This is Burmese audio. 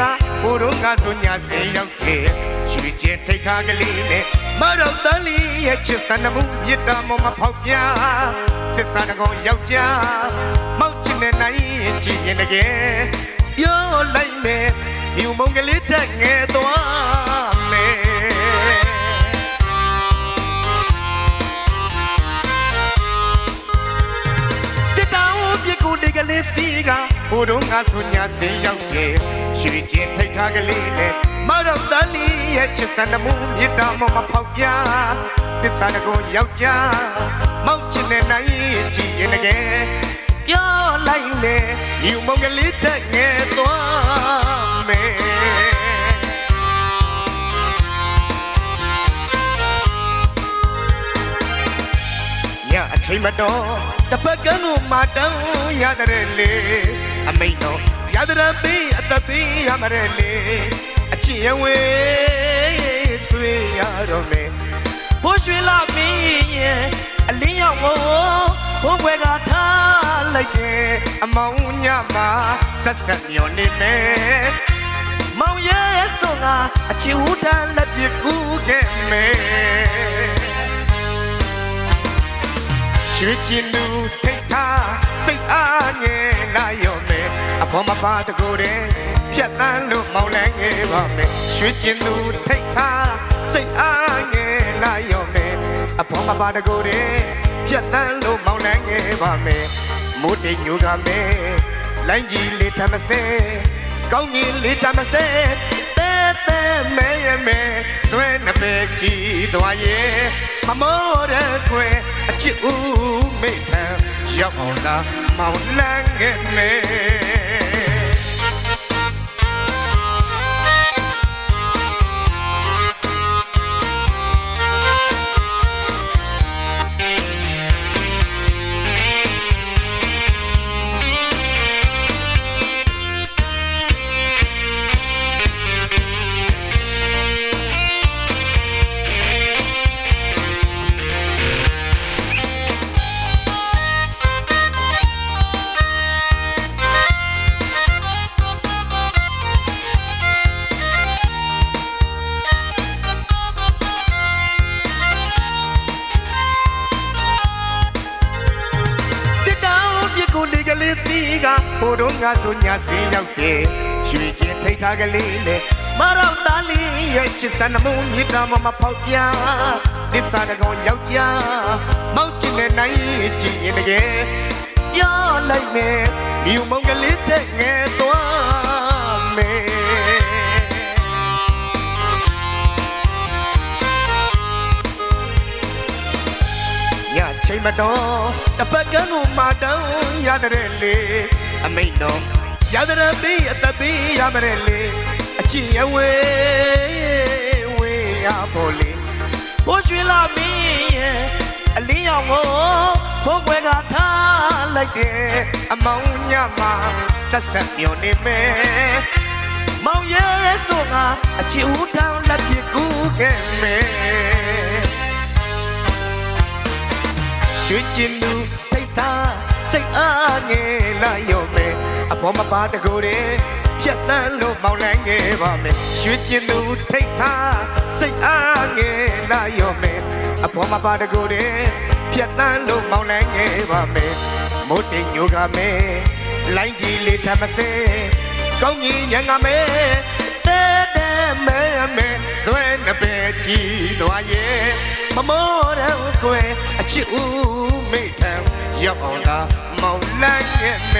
ကဘိုးတို့ငါဆိုညာစေရောက်တယ်ရွှေကျင်ထိတ်ထားကလေးနဲ့မတော်တန်လီရဲ့ချစ်စံနမှုမြစ်တာမမဖောက်ပြသစ္စာတကောင်ယောက်ျားမောက်ချင်တဲ့နိုင်ကြည့်ရင်တကယ်ပြောလိုက်မယ်ဒီမုံကလေးတက်ငယ် လေးစီကဘိုးတို့ငါဆိုညာစေရောက်ရဲ့ရွှေကျင်ထိတ်ထားကလေးနဲ့မတော်တန်လီရဲ့ချစ်စံနမှုမြစ်တာမမဖောက်ပြသစ္စာတကောင်ယောက်ျားမောက်ချင်တဲ့နိုင်ကြည့်ရင်တကယ်ပြောလိုက်မယ်ဒီမုံကလေးတက်ငယ်သွားမယ် အချိန်မတော်တစ်ပတ်ကန်းကိုမတောင်းရတဲ့လေအမိန်တော်ရတဲ့ပေးအသက်ပေးရမတဲ့လေအချစ်ရဝေးဆွေရတော့မယ်ဘိုးရွှေလာမင်းရဲ့အလင်းရောက်ကိုဘိုးဘွယ်ကထားလိုက်တယ်အမောင်ညမှာဆက်ဆက်မျောနေမယ်မောင်ရဲ့ဆိုငါအချစ်ဦးတန်းလက်ပြကူးခဲ့မယ် ရွှေကျင်လူထိတ်ထားစိတ်အားငယ်လာရောမယ်အဖေါ်မပါတကိုယ်တည်းဖြတ်တန်းလို့မောင်းလဲငယ်ပါမယ်ရွှေကျင်လူထိတ်ထားစိတ်အားငယ်လာရောမယ်အဖေါ်မပါတကိုယ်တည်းဖြတ်တန်းလို့မောင်းလဲငယ်ပါမယ်မိုးတိမ်ညူကမယ်လိုင်းကြီးလေးထမစဲကောင်းကြီးလေးထမစဲ ကြည်သွားရဲ့မမောတဲ့ခွဲအချစ်ဦးမိထံရောက်အောင်လာမောင်လန်းငယ်မဲ လေကလေးစီကဘိုးတို့ငါဆိုညာစီရောက်တယ်ရွှေကျင်ထိတ်ထားကလေးနဲ့မတော်သားလေးရဲ့ချစ်စံနမှုမြစ်တာမမဖောက်ပြသစ္စာတကောင်ယောက်ျားမောက်ချင်တဲ့နိုင်ကြည့်ရင်တကယ်ပြောလိုက်မယ်ဒီမုံကလေးတဲ့ငယ်သွား မတော်တပတ်ကန်းကိုမတောင်းရတဲ့လေအမိန်တော်ရတဲ့ပေးအသက်ပေးရမတဲ့လေအချစ်ရဝေးဝေးရဖို့လေဘိုးရွှေလာမင်းရဲ့အလင်းရောင်ကိုဘိုးကွယ်ကထားလိုက်တယ်အမောင်ညမှာဆက်ဆက်ပြောနေမယ်မောင်ရဲ့ဆိုငါအချစ်ဦးတောင်းလက်ပြကူးခဲ့မယ် ရွှေကျင်လူထိတ်ထားစိတ်အားငယ်လာရောမယ်အပေါ်မပါတကိုယ်တည်းဖြတ်တန်းလို့မောင်းလဲငယ်ပါမယ်ရွှေကျင်လူထိတ်ထားစိတ်အားငယ်လာရောမယ်အပေါ်မပါတကိုယ်တည်းဖြတ်တန်းလို့မောင်းလဲငယ်ပါမယ်မိုးတိမ်ညိုကမယ်လိုင်းကြီးလေးထမစဲကောင်းကြီးရံကမယ်တဲတဲမဲမဲဇွဲနှပဲကြည်သွားရဲ့ မမောတော့ကွယ်အချစ်ဦးမိထံရောက်အောင်လာမောင်လိုက်ရဲ့မဲ